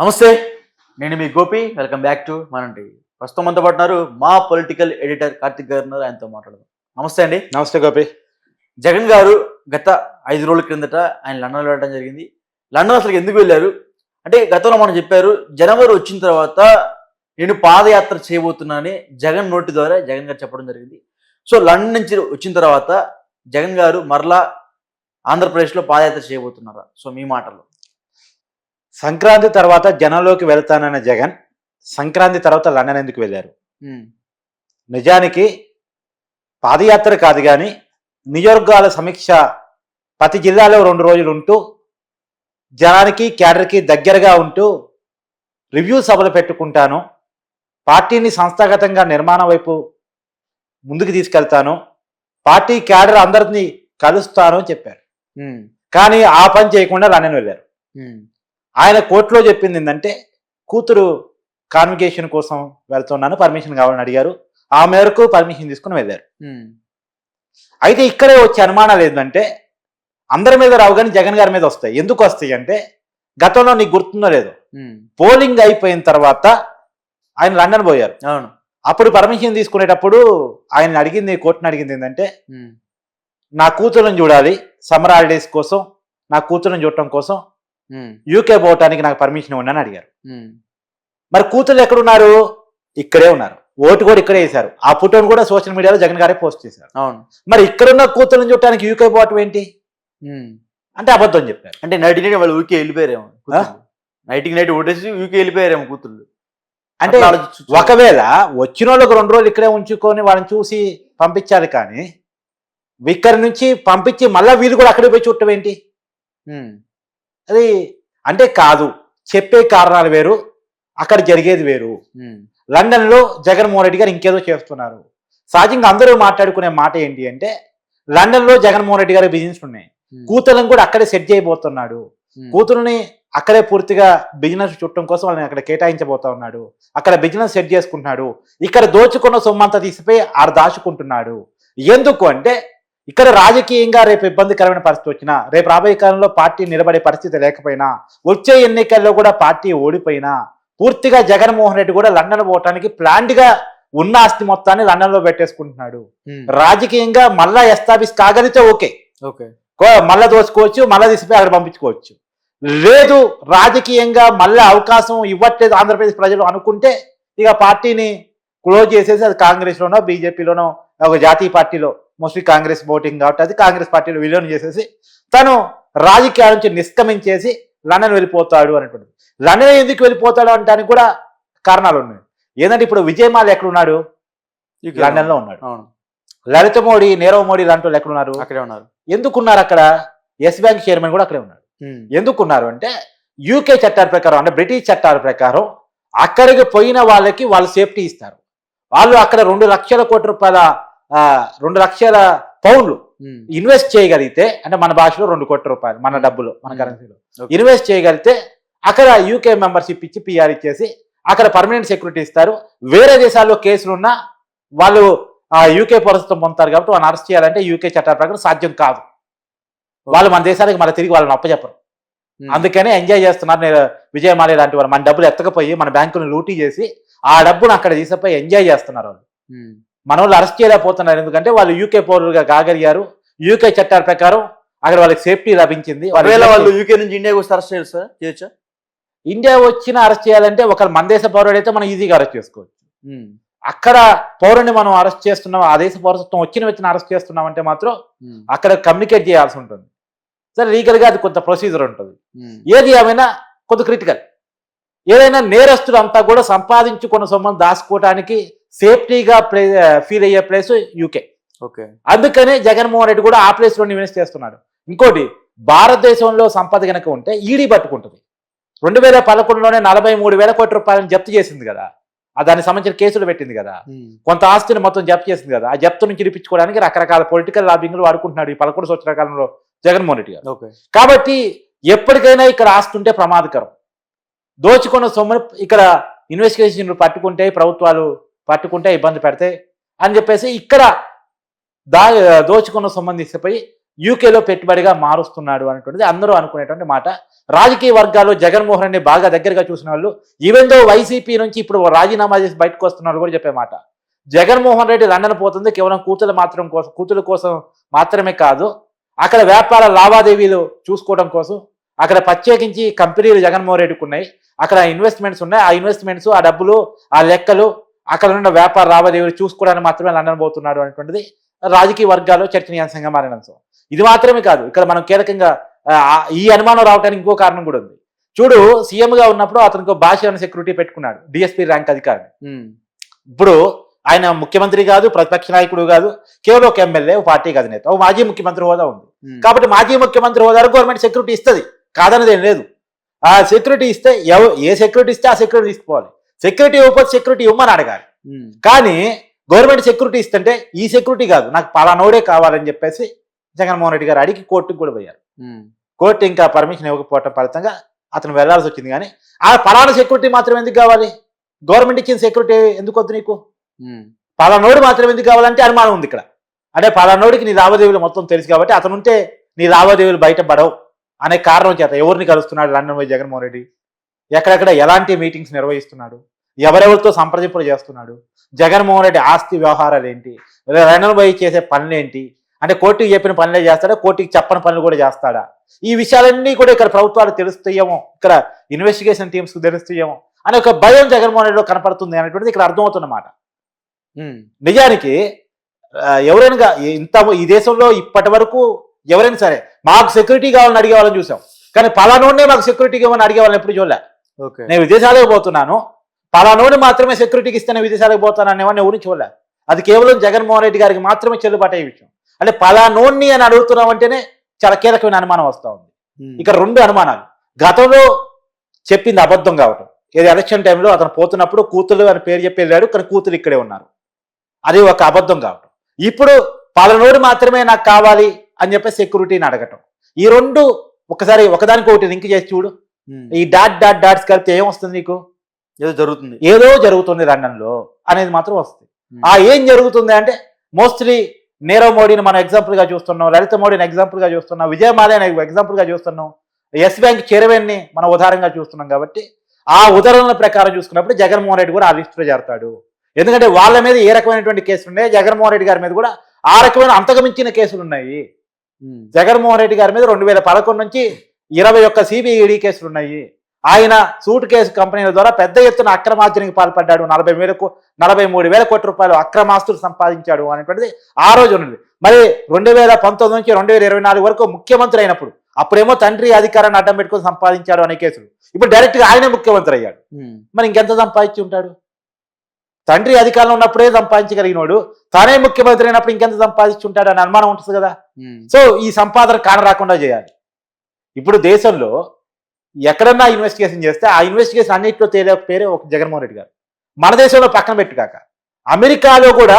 నమస్తే నేను మీ Gopi welcome back to Mana TV. ప్రస్తుతం మనతో పాటు ఉన్నారు మా పొలిటికల్ ఎడిటర్ కార్తిక్ గారు ఉన్నారు ఆయనతో మాట్లాడదాం. నమస్తే అండి. నమస్తే గోపి. జగన్ గారు గత ఐదు రోజుల క్రిందట ఆయన లండన్ వెళ్ళడం జరిగింది. లండన్ అసలు ఎందుకు వెళ్ళారు? అంటే గతంలో మనం చెప్పారు జనవరి వచ్చిన తర్వాత నేను పాదయాత్ర చేయబోతున్నానని జగన్ నోటి ద్వారా జగన్ గారు చెప్పడం జరిగింది. సో లండన్ నుంచి వచ్చిన తర్వాత జగన్ గారు మరలా ఆంధ్రప్రదేశ్లో పాదయాత్ర చేయబోతున్నారా? సో మీ మాటలు సంక్రాంతి తర్వాత జనంలోకి వెళ్తానన్న జగన్ సంక్రాంతి తర్వాత లండన్ ఎందుకు వెళ్ళారు? నిజానికి పాదయాత్ర కాదు కానీ నియోజకవర్గాల సమీక్ష ప్రతి జిల్లాలో రెండు రోజులు ఉంటూ జనానికి క్యాడర్కి దగ్గరగా ఉంటూ రివ్యూ సభలు పెట్టుకుంటాను. పార్టీని సంస్థాగతంగా నిర్మాణం వైపు ముందుకు తీసుకెళ్తాను. పార్టీ క్యాడర్ అందరినీ కలుస్తాను అని చెప్పారు. కానీ ఆ పని చేయకుండా లండన్ వెళ్ళారు. ఆయన కోర్టులో చెప్పింది ఏంటంటే కూతురు కాన్వికేషన్ కోసం వెళ్తున్నాను పర్మిషన్ కావాలని అడిగారు. ఆ మేరకు పర్మిషన్ తీసుకుని వెళ్ళారు. అయితే ఇక్కడే వచ్చే అనుమానాలు ఏంటంటే అందరి మీద రావు కానీ జగన్ గారి మీద వస్తాయి. ఎందుకు వస్తాయి అంటే గతంలో నీకు గుర్తుందో లేదో. పోలింగ్ అయిపోయిన తర్వాత ఆయన లండన్ పోయారు. అవును. అప్పుడు పర్మిషన్ తీసుకునేటప్పుడు ఆయన అడిగింది కోర్టుని అడిగింది ఏంటంటే నా కూతురుని చూడాలి. సమ్మర్ హాలిడేస్ కోసం నా కూతురుని చూడటం కోసం యూకే పోవటానికి నాకు పర్మిషన్ ఇవ్వండి అడిగారు. ఉమ్, మరి కూతురు ఎక్కడున్నారు? ఇక్కడే ఉన్నారు. ఓటు కూడా ఇక్కడే వేశారు. ఆ ఫోటోను కూడా సోషల్ మీడియాలో జగన్ గారే పోస్ట్ చేశారు. అవును. మరి ఇక్కడున్న కూతురుని చూడటానికి యూకే పోవటం ఏంటి. అంటే అబద్ధం చెప్పారు. అంటే నైట్ నైట్ వాళ్ళు ఊకే వెళ్ళిపోయారేమో నైట్కి నైట్ ఓటేసి యూకే వెళ్ళిపోయారేమో కూతుళ్ళు అంటే. ఒకవేళ వచ్చిన వాళ్ళకి రెండు రోజులు ఇక్కడే ఉంచుకొని వాళ్ళని చూసి పంపించాలి కానీ ఇక్కడి నుంచి పంపించి మళ్ళా వీళ్ళు కూడా అక్కడికి పోయి చూడటం ఏంటి? అది అంటే కాదు. చెప్పే కారణాలు వేరు అక్కడ జరిగేది వేరు. ఉమ్, లండన్లో జగన్మోహన్ రెడ్డి గారు ఇంకేదో చేస్తున్నారు. సహజంగా అందరూ మాట్లాడుకునే మాట ఏంటి అంటే లండన్లో జగన్మోహన్ రెడ్డి గారి బిజినెస్ ఉన్నాయి. ఉమ్, కూతురుని కూడా అక్కడే సెట్ చేయబోతున్నాడు. కూతురుని అక్కడే పూర్తిగా బిజినెస్ చుట్టం కోసం వాళ్ళని అక్కడ కేటాయించబోతా ఉన్నాడు. అక్కడ బిజినెస్ సెట్ చేసుకుంటున్నాడు. ఇక్కడ దోచుకున్న సొమ్మంతా తీసిపోయి ఆడ దాచుకుంటున్నాడు. ఎందుకు అంటే ఇక్కడ రాజకీయంగా రేపు ఇబ్బందికరమైన పరిస్థితి వచ్చినా రేపు రాబోయే కాలంలో పార్టీ నిలబడే పరిస్థితి లేకపోయినా వచ్చే ఎన్నికల్లో కూడా పార్టీ ఓడిపోయినా పూర్తిగా జగన్మోహన్ రెడ్డి కూడా లండన్ పోవటానికి ప్లాంట్గా ఉన్న ఆస్తి మొత్తాన్ని లండన్లో పెట్టేసుకుంటున్నాడు రాజకీయంగా మళ్ళా ఎస్టాబ్లిష్ కాగలిగితే ఓకే. ఓకే. మళ్ళా దోచుకోవచ్చు మళ్ళా తీసిపోయి అక్కడ పంపించుకోవచ్చు. లేదు రాజకీయంగా మళ్ళీ అవకాశం ఇవ్వట్లేదు ఆంధ్రప్రదేశ్ ప్రజలు అనుకుంటే ఇక పార్టీని క్లోజ్ చేసేసి అది కాంగ్రెస్ లోనో బీజేపీలోనో ఒక జాతీయ పార్టీలో మోస్ట్లీ కాంగ్రెస్ ఓటింగ్ కాబట్టి అది కాంగ్రెస్ పార్టీలో విలీనం చేసేసి తను రాజకీయాల నుంచి నిష్క్రమించేసి లండన్ వెళ్ళిపోతాడు అనేటువంటిది. లండన్ ఎందుకు వెళ్ళిపోతాడు అంటానికి కూడా కారణాలు ఉన్నాయి. ఏంటంటే ఇప్పుడు విజయమాల ఎక్కడున్నాడు? యూకే లండన్లో ఉన్నాడు. అవును. లలిత మోడీ నీరవ్ మోడీ లాంటి వాళ్ళు ఎక్కడున్నారు? అక్కడే ఉన్నారు. ఎందుకున్నారు అక్కడ? ఎస్ బ్యాంక్ చైర్మన్ కూడా అక్కడే ఉన్నాడు. ఎందుకున్నారు అంటే యూకే చట్టాల ప్రకారం అంటే బ్రిటిష్ చట్టాల ప్రకారం అక్కడికి పోయిన వాళ్ళకి వాళ్ళు సేఫ్టీ ఇస్తారు. వాళ్ళు అక్కడ రెండు లక్షల కోట్ల రూపాయల రెండు లక్షల పౌండ్లు ఇన్వెస్ట్ చేయగలిగితే అంటే మన భాషలో రెండు కోట్ల రూపాయలు మన డబ్బులు మన. కరెన్సీలో. ఇన్వెస్ట్ చేయగలిగితే అక్కడ యూకే మెంబర్షిప్ ఇచ్చి పిఆర్ ఇచ్చేసి అక్కడ పర్మనెంట్ సెక్యూరిటీ ఇస్తారు. వేరే దేశాల్లో కేసులు ఉన్నా వాళ్ళు ఆ యూకే పౌరసత్వం పొందుతారు కాబట్టి వాళ్ళని అరెస్ట్ చేయాలంటే యూకే చట్టాల ప్రకారం సాధ్యం కాదు. వాళ్ళు మన దేశానికి మళ్ళీ తిరిగి వాళ్ళని అప్పచెప్పరు. అందుకనే ఎంజాయ్ చేస్తున్నారు. నేను విజయమాలి లాంటి వారు మన డబ్బులు ఎత్తకపోయి మన బ్యాంకును లూటీ చేసి ఆ డబ్బును అక్కడ తీసుకుపోయి ఎంజాయ్ చేస్తున్నారు వాళ్ళు. మన వాళ్ళు అరెస్ట్ చేయలేకపోతున్నారు. ఎందుకంటే వాళ్ళు యూకే పౌరులుగా కాగలిగారు యూకే చట్టాల ప్రకారం అక్కడ వాళ్ళకి సేఫ్టీ లభించింది. వాళ్ళు యూకే నుంచి ఇండియాకి వస్తే అరెస్ట్ చేయరు సార్ చేయొచ్చా? ఇండియా వచ్చిన అరెస్ట్ చేయాలంటే ఒక మన దేశ పౌరుడు అయితే మనం ఈజీగా అరెస్ట్ చేసుకోవచ్చు. ఉమ్, అక్కడ పౌరుని మనం అరెస్ట్ చేస్తున్నాం ఆ దేశ పౌరసత్వం వచ్చిన వచ్చిన అరెస్ట్ చేస్తున్నాం అంటే మాత్రం ఉమ్, అక్కడ కమ్యూనికేట్ చేయాల్సి ఉంటుంది. సరే లీగల్గా అది కొంత ప్రొసీజర్ ఉంటుంది. ఉమ్, ఏది ఏమైనా కొంత క్రిటికల్ ఏదైనా నేరస్తుడు అంతా కూడా సంపాదించుకున్న సొమ్మను దాచుకోవడానికి సేఫ్టీగా ప్లే ఫీల్ అయ్యే ప్లేస్ యూకే ఓకే. అందుకనే జగన్మోహన్ రెడ్డి కూడా ఆ ప్లేస్లో ఇన్వెస్ట్ చేస్తున్నాడు. ఇంకోటి భారతదేశంలో సంపద కనుక ఉంటే ఈడీ పట్టుకుంటుంది. రెండు వేల పదకొండులోనే నలభై మూడు వేల కోట్ల రూపాయలను జప్తు చేసింది కదా. ఆ దానికి సంబంధించిన కేసులు పెట్టింది కదా. కొంత ఆస్తిని మొత్తం జప్తు చేసింది కదా. ఆ జప్తు నుంచి ఇరిపించుకోవడానికి రకరకాల పొలిటికల్ లాబింగ్లు వాడుకుంటున్నాడు ఈ పదకొండు సంవత్సరాల కాలంలో జగన్మోహన్ రెడ్డి గారు. ఓకే. కాబట్టి ఎప్పటికైనా ఇక్కడ ఆస్తి ఉంటే ప్రమాదకరం. దోచుకున్న సొమ్మును ఇక్కడ ఇన్వెస్టిగేషన్లు పట్టుకుంటే ప్రభుత్వాలు పట్టుకుంటే ఇబ్బంది పెడతాయి అని చెప్పేసి ఇక్కడ దా దోచుకున్న సంబంధించిపోయి యూకేలో పెట్టుబడిగా మారుస్తున్నాడు అనేటువంటిది అందరూ అనుకునేటువంటి మాట. రాజకీయ వర్గాలు జగన్మోహన్ రెడ్డి బాగా దగ్గరగా చూసిన వాళ్ళు ఈవెన్ దో వైసీపీ నుంచి ఇప్పుడు రాజీనామా చేసి బయటకు వస్తున్నారు కూడా చెప్పే మాట. జగన్మోహన్ రెడ్డి లండన్ పోతుంది కేవలం కూతురు మాత్రం కోసం కూతురు కోసం మాత్రమే కాదు అక్కడ వ్యాపార లావాదేవీలు చూసుకోవడం కోసం అక్కడ ప్రత్యేకించి కంపెనీలు జగన్మోహన్ రెడ్డికి ఉన్నాయి అక్కడ ఇన్వెస్ట్మెంట్స్ ఉన్నాయి ఆ ఇన్వెస్ట్మెంట్స్ ఆ డబ్బులు ఆ లెక్కలు అక్కడ ఉన్న వ్యాపార లావాదేవీలు చూసుకోవడానికి మాత్రమే లండన్ పోతున్నాడు అనేటువంటిది రాజకీయ వర్గాల్లో చర్చనీయాంశంగా మారిన అంశం ఇది మాత్రమే కాదు. ఇక్కడ మనం కీలకంగా ఈ అనుమానం రావడానికి ఇంకో కారణం కూడా ఉంది. చూడు సీఎం గా ఉన్నప్పుడు అతనికి భాష సెక్యూరిటీ పెట్టుకున్నాడు డిఎస్పీ ర్యాంక్ అధికారి ఇప్పుడు ఆయన ముఖ్యమంత్రి కాదు ప్రతిపక్ష నాయకుడు కాదు కేవలం ఒక ఎమ్మెల్యే పార్టీ అధినేత ఒక మాజీ ముఖ్యమంత్రి హోదా ఉంది. కాబట్టి మాజీ ముఖ్యమంత్రి హోదాలో గవర్నమెంట్ సెక్యూరిటీ ఇస్తుంది. కాదనేది ఏం లేదు. ఆ సెక్యూరిటీ ఇస్తే ఏ సెక్యూరిటీ ఇస్తే ఆ సెక్యూరిటీ తీసుకోవాలి సెక్యూరిటీ ఇవ్వకపోతే సెక్యూరిటీ ఇవ్వమని అడగాలి. కానీ గవర్నమెంట్ సెక్యూరిటీ ఇస్తుంటే ఈ సెక్యూరిటీ కాదు నాకు పలానోడే కావాలని చెప్పేసి జగన్మోహన్ రెడ్డి గారు అడిగి కోర్టుకు కూడా పోయారు. కోర్టు ఇంకా పర్మిషన్ ఇవ్వకపోవటం ఫలితంగా అతను వెళ్ళాల్సి వచ్చింది. కానీ ఆ పలానా సెక్యూరిటీ మాత్రం ఎందుకు కావాలి? గవర్నమెంట్ ఇచ్చిన సెక్యూరిటీ ఎందుకు వద్దు నీకు? పలానోడు మాత్రం ఎందుకు కావాలంటే అనుమానం ఉంది ఇక్కడ. అంటే పలానోడికి నీ లావాదేవీలు మొత్తం తెలుసు కాబట్టి అతను ఉంటే నీ లావాదేవీలు బయటపడవు అనే కారణం చేత ఎవరిని కలుస్తున్నాడు లండన్ పోయి జగన్మోహన్ రెడ్డి? ఎక్కడెక్కడ ఎలాంటి మీటింగ్స్ నిర్వహిస్తున్నాడు? ఎవరెవరితో సంప్రదింపులు చేస్తున్నాడు? జగన్మోహన్ రెడ్డి ఆస్తి వ్యవహారాలు ఏంటి? పోయి చేసే పనులు ఏంటి? అంటే కోర్టుకి చెప్పిన పనులే చేస్తాడా? కోర్టుకి చెప్పని పనులు కూడా చేస్తాడా? ఈ విషయాలన్నీ కూడా ఇక్కడ ప్రభుత్వాలు తెలుస్తాయేమో ఇక్కడ ఇన్వెస్టిగేషన్ టీమ్స్ తెలుస్తాయేమో అనే ఒక భయం జగన్మోహన్ రెడ్డిలో కనపడుతుంది అనేటువంటిది ఇక్కడ అర్థమవుతున్నమాట. ఉమ్, నిజానికి ఎవరైనా ఇంత ఈ దేశంలో ఇప్పటి వరకు ఎవరైనా సరే మాకు సెక్యూరిటీ కావాలని అడిగే వాళ్ళని చూసాం. కానీ పలానోడే మాకు సెక్యూరిటీ ఇవ్వమని అడిగే వాళ్ళని ఎప్పుడు చూడలే. నేను విదేశాలకు పోతున్నాను. పలానోడు మాత్రమే సెక్యూరిటీకి ఇస్తేనే విదేశాలకు పోతాను అనేవాడిని ఎవరిని చూడలే. అది కేవలం జగన్మోహన్ రెడ్డి గారికి మాత్రమే చెల్లుబాటు అయ్యే విషయం. అంటే పలానోడిని అని అడుగుతున్నాం అంటేనే చాలా కీలకమైన అనుమానం వస్తూ ఉంది. ఉమ్, ఇక రెండు అనుమానాలు. గతంలో చెప్పింది అబద్ధం కావటం. ఏది ఎలక్షన్ టైంలో అతను పోతున్నప్పుడు కూతురు అని పేరు చెప్పి వెళ్ళాడు కానీ కూతురు ఇక్కడే ఉన్నారు. అది ఒక అబద్ధం కావటం. ఇప్పుడు పలానోడు మాత్రమే నాకు కావాలి అని చెప్పి సెక్యూరిటీని అడగటం. ఈ రెండు ఒకసారి ఒకదానికి ఒకటి లింక్ చేసి చూడు. ఈ డాట్ డాట్ డాట్స్ కలిపితే ఏం వస్తుంది నీకు? ఏదో జరుగుతుంది. ఏదో జరుగుతుంది లండన్లో అనేది మాత్రం వస్తుంది. ఆ ఏం జరుగుతుంది అంటే మోస్ట్లీ నీరవ్ మోడీని మనం ఎగ్జాంపుల్గా చూస్తున్నాం లలిత మోడీని ఎగ్జాంపుల్గా చూస్తున్నాం విజయ మాల్యాని ఎగ్జాంపుల్గా చూస్తున్నాం ఎస్ బ్యాంక్ చైర్మన్ని మనం ఉదాహరణగా చూస్తున్నాం కాబట్టి ఆ ఉదాహరణల ప్రకారం చూసుకున్నప్పుడు జగన్మోహన్ రెడ్డి కూడా ఆ లిస్టులో చేరతాడు. ఎందుకంటే వాళ్ళ మీద ఏ రకమైనటువంటి కేసులు ఉన్నాయి? జగన్మోహన్ రెడ్డి గారి మీద కూడా ఆ రకమైన అంతకుమించిన కేసులు ఉన్నాయి. జగన్మోహన్ రెడ్డి గారి మీద రెండు వేల పదకొండు నుంచి ఇరవై ఒక్క సిబిఐడి కేసులు ఉన్నాయి. ఆయన సూట్ కేసు కంపెనీల ద్వారా పెద్ద ఎత్తున అక్రమార్జనకి పాల్పడ్డాడు. నలభై వేల కో- నలభై మూడు వేల కోట్ల రూపాయలు అక్రమాస్తులు సంపాదించాడు అనేటువంటిది ఆ రోజు ఉన్నది. మరి రెండు వేల పంతొమ్మిది నుంచి రెండు వేల ఇరవై నాలుగు వరకు ముఖ్యమంత్రి అయినప్పుడు అప్పుడేమో తండ్రి అధికారాన్ని అడ్డం పెట్టుకొని సంపాదించాడు అనే కేసులు. ఇప్పుడు డైరెక్ట్గా ఆయనే ముఖ్యమంత్రి అయ్యాడు. మరి ఇంకెంత సంపాదించి ఉంటాడు? తండ్రి అధికారంలో ఉన్నప్పుడే సంపాదించగలిగినోడు తానే ముఖ్యమంత్రి అయినప్పుడు ఇంకెంత సంపాదించి ఉంటాడు అని అనుమానం ఉంటుంది కదా. సో ఈ సంపాదన కాన రాకుండా చేయాలి. ఇప్పుడు దేశంలో ఎక్కడన్నా ఇన్వెస్టిగేషన్ చేస్తే ఆ ఇన్వెస్టిగేషన్ అన్నింటిలో తేలే పేరే ఒక జగన్మోహన్ రెడ్డి గారు. మన దేశంలో పక్కన పెట్టు కాక. అమెరికాలో కూడా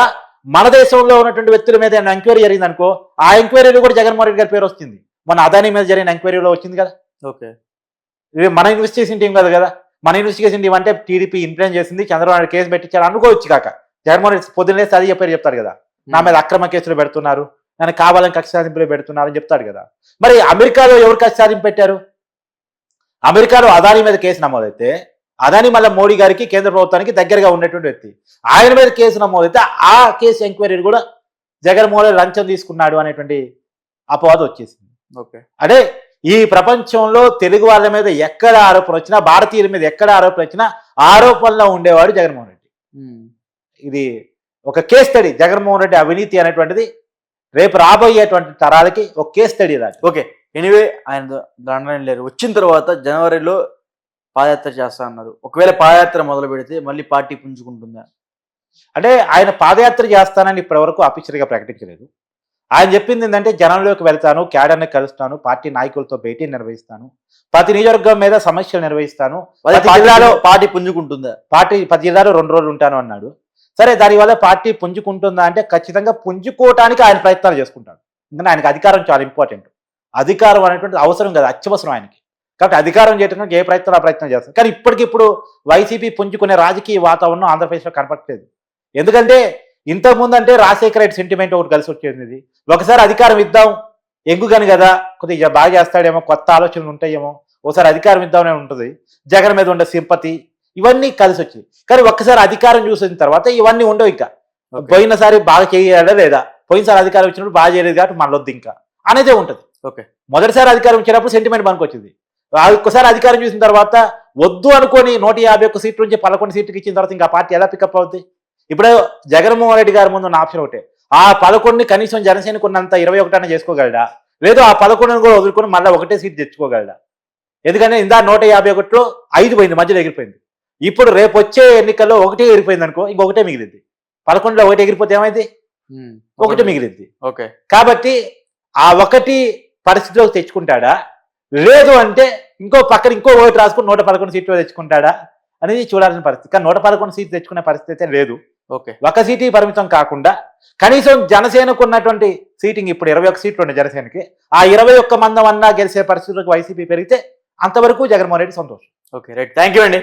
మన దేశంలో ఉన్నటువంటి వ్యక్తుల మీద ఏమైనా ఎంక్వైరీ జరిగింది అనుకో ఆ ఎంక్వైరీలో కూడా జగన్మోహన్ రెడ్డి గారి పేరు వస్తుంది. మన అదాని మీద జరిగిన ఎంక్వైరీలో వచ్చింది కదా. ఓకే. ఇది మన ఇన్వెస్టిగేషన్ టీం కాదు కదా. మన ఇన్వెస్టిగేషన్ టీం అంటే టీడీపీ ఇన్ఫ్లుయెన్స్ చేసింది చంద్రబాబు నాయుడు కేసు పెట్టించారు అనుకోవచ్చు కాక. జగన్మోహన్ రెడ్డి పొద్దున్నే అది చెప్పారు చెప్తారు కదా. నా మీద అక్రమ కేసులు పెడుతున్నారు. నన్ను కావాలని కక్ష సాధింపులు పెడుతున్నారు అని చెప్తాడు కదా. మరి అమెరికాలో ఎవరు కక్ష సాధింపు పెట్టారు? అమెరికాలో అదాని మీద కేసు నమోదైతే అదాని మళ్ళీ మోడీ గారికి కేంద్ర ప్రభుత్వానికి దగ్గరగా ఉన్నటువంటి వ్యక్తి. ఆయన మీద కేసు నమోదైతే ఆ కేసు ఎంక్వైరీ కూడా జగన్మోహన్ రెడ్డి లంచం తీసుకున్నాడు అనేటువంటి అపవాదం వచ్చేసింది. ఓకే. అంటే ఈ ప్రపంచంలో తెలుగు వాళ్ళ మీద ఎక్కడ ఆరోపణ వచ్చినా భారతీయుల మీద ఎక్కడ ఆరోపణ వచ్చినా ఆరోపణలో ఉండేవాడు జగన్మోహన్ రెడ్డి. ఇది ఒక కేస్ స్టడీ జగన్మోహన్ రెడ్డి అవినీతి అనేటువంటిది రేపు రాబోయేటువంటి తరాలకి ఒక కేస్ స్టడీ రాదు ఓకే ఎనీవే ఆయన ద- లండన్ వెళ్ళారు వచ్చిన తర్వాత జనవరిలో పాదయాత్ర చేస్తా అన్నారు. ఒకవేళ పాదయాత్ర మొదలు పెడితే మళ్ళీ పార్టీ పుంజుకుంటుందా? అంటే ఆయన పాదయాత్ర చేస్తానని ఇప్పటివరకు అఫీషియల్గా ప్రకటించలేదు. ఆయన చెప్పింది ఏంటంటే జనంలోకి వెళ్తాను క్యాడర్ని కలుస్తాను పార్టీ నాయకులతో భేటీ నిర్వహిస్తాను ప్రతి నియోజకవర్గం మీద సమస్యలు నిర్వహిస్తాను జిల్లాలో పార్టీ పుంజుకుంటుందా? పార్టీ ప్రతి జిల్లాలో రెండు రోజులు ఉంటాను అన్నాడు. సరే దానివల్ల పార్టీ పుంజుకుంటుందా అంటే ఖచ్చితంగా పుంజుకోవటానికి ఆయన ప్రయత్నాలు చేసుకుంటాడు. ఎందుకంటే ఆయనకి అధికారం చాలా ఇంపార్టెంట్ అధికారం అనేటువంటిది అవసరం కదా అత్యవసరం ఆయనకి. కాబట్టి అధికారం చేయడానికి ఏ ప్రయత్నం ఆ ప్రయత్నం చేస్తారు. కానీ ఇప్పటికిప్పుడు వైసీపీ పుంజుకునే రాజకీయ వాతావరణం ఆంధ్రప్రదేశ్లో కనపడట్లేదు. ఎందుకంటే ఇంతకుముందు అంటే రాజశేఖర రెడ్డి సెంటిమెంట్ ఒకటి కలిసి వచ్చేది ఒకసారి అధికారం ఇద్దాం ఎంగుగాని కదా కొద్దిగా బాగా చేస్తాడేమో కొత్త ఆలోచనలు ఉంటాయేమో ఒకసారి అధికారం ఇద్దామనే ఉంటుంది. జగన్ మీద ఉండే సింపతి ఇవన్నీ కలిసి వచ్చాయి. కానీ ఒక్కసారి అధికారం చూసిన తర్వాత ఇవన్నీ ఉండవు ఇంకా. పోయినసారి బాగా చేయాలా లేదా? పోయినసారి అధికారం ఇచ్చినప్పుడు బాగా చేయలేదు కాబట్టి మళ్ళొద్దు ఇంకా. అనేదే ఉంటుంది. ఓకే. మొదటిసారి అధికారం ఇచ్చినప్పుడు సెంటిమెంట్ మనకు వచ్చింది. ఒక్కసారి అధికారం చూసిన తర్వాత వద్దు అనుకొని నూట యాభై ఒక్క సీట్ల నుంచి పదకొండు సీట్లకి ఇచ్చిన తర్వాత ఇంకా పార్టీ ఎలా పికప్ అవుద్ది? ఇప్పుడు జగన్మోహన్ రెడ్డి గారి ముందు ఉన్న ఆప్షన్ ఒకటే. ఆ పదకొండుని కనీసం జనసేనకు ఉన్నంత ఇరవై ఒకటన్నా చేసుకోగలడా? లేదు ఆ పదకొండుని కూడా వదులుకొని మళ్ళీ ఒకటే సీట్ తెచ్చుకోగలడా? ఎందుకంటే ఇందా నూట యాభై ఒకటిలో ఐదు పోయింది మధ్యలో ఎగిరిపోయింది. ఇప్పుడు రేపు వచ్చే ఎన్నికల్లో ఒకటే ఎగిరిపోయింది అనుకో ఇంకొకటే మిగిలింది పదకొండులో ఒకటి ఎగిరిపోతే ఏమైంది? ఒకటి మిగిలింది ఓకే. కాబట్టి ఆ ఒకటి పరిస్థితిలోకి తెచ్చుకుంటాడా? లేదు అంటే ఇంకో పక్కన ఇంకో ఓటు రాసుకుని నూట పదకొండు సీట్లు తెచ్చుకుంటాడా? అనేది చూడాల్సిన పరిస్థితి. కానీ నూట పదకొండు సీట్లు తెచ్చుకునే పరిస్థితి అయితే లేదు. ఓకే. ఒక సీటు పరిమితం కాకుండా కనీసం జనసేనకు ఉన్నటువంటి సీటింగ్ ఇప్పుడు ఇరవై ఒక్క సీట్లు ఉన్నాయి జనసేనకి ఆ ఇరవై ఒక్క మందం అన్నా గెలిచే పరిస్థితులకు వైసీపీ పెరిగితే అంతవరకు జగన్మోహన్ రెడ్డి సంతోషం. Okay right. థ్యాంక్ యూ అండి.